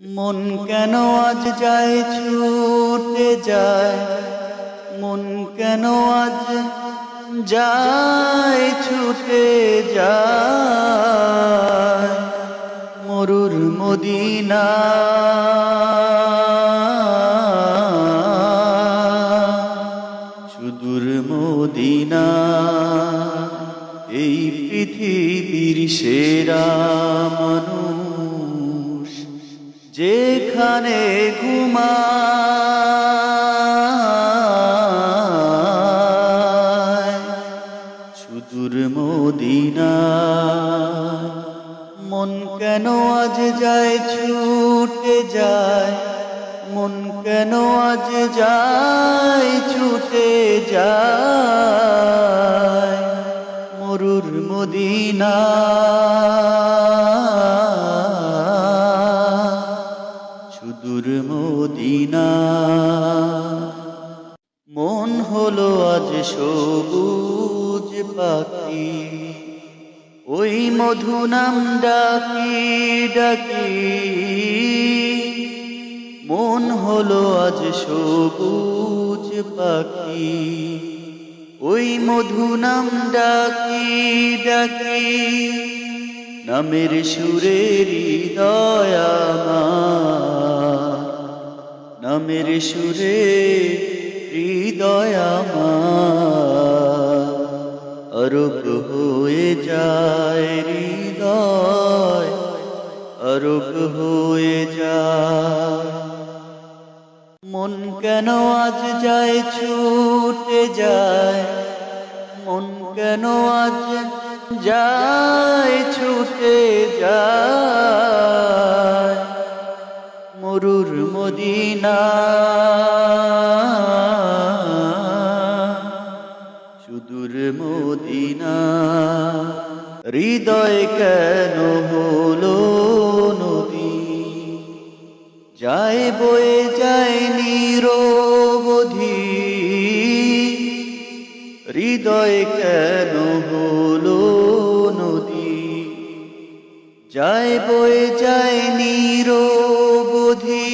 মন কেন আজ যায় ছুটে যায়? মন কেন আজ যায় ছুটে যায়? মরুর মদিনা সুদূর মদিনা, এই পৃথিবীর সেরা যেখানে ঘুমায়। সুদূর মদিনা, মন কেন আজ যায় ছুটে যায়? মন কেন আজ যায় ছুটে যায়? মরুর মদিনা সবুজ পাখি। ওই মধু নাম ডাকি ডাকি। মন হলো আজ সবুজ পাখি। ওই মধু নাম ডাকি ডাকি। নামের সুরের দয়ামা নামের সুরে হৃদয়ামা অরূপ হয়ে যায় হৃদয়, অরূপ হয়ে যায়। মন কেন আজ যায় ছুটে যায়? মন কেন আজ যায় ছুটে যায়? মরুর মদিনা হৃদয় কেন হলো নদী যায় বয়ে যায় নিরবধি হৃদয় কেন হলো নদী যায় বয়ে যায় নিরবধি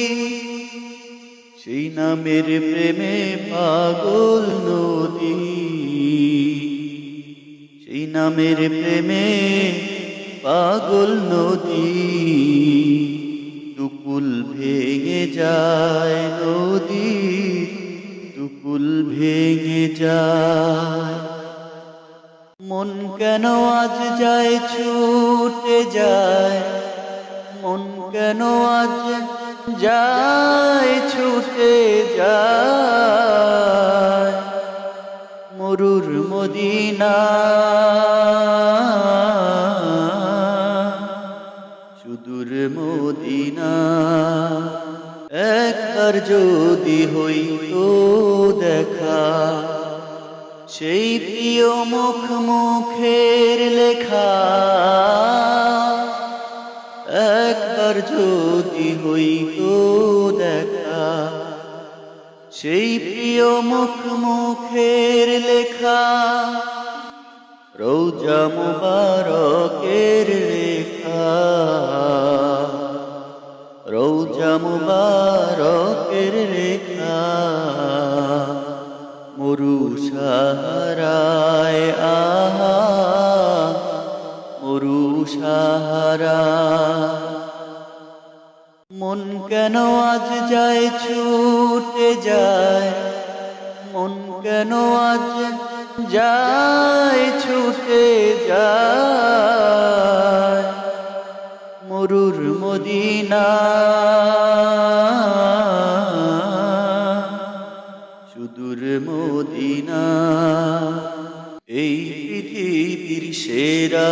সেই নামের প্রেমে পাগল নদী। নামের প্রেমে পাগল নদী, দুকুল ভেঙে যায় নদী, দুকুল ভেঙে যায়। মন কেন আজ যায় ছুটে যায়? মন কেন আজ যায় ছুটে যায়? মরুর মদিনা একবার যদি হইতো দেখা, সেই প্রিয় মুখ মুখের লেখা, একবার যদি হইতো দেখা, সেই প্রিয় মুখ মুখের লেখা, রৌজা মুবারকের লেখা। মুবারকের লেখা মরু সাহারায় আহা, মরু সাহারা। মন কেন আজ যায় ছুটে যায়? মন কেন আজ যায় ছুটে যায়? মদিনা। এই পৃথিবীর সেরা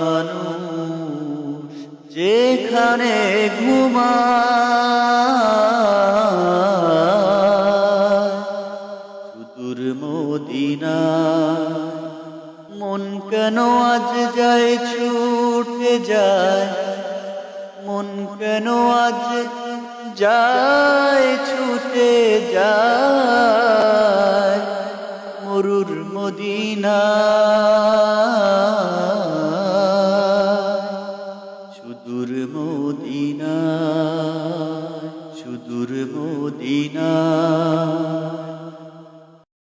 মানুষ যেখানে ঘুমায়। সুদূর মদিনা। মন কেন আজ যায় ছুটে যায়? মন কেন আজ যায় ছুটে যায়? মদিনা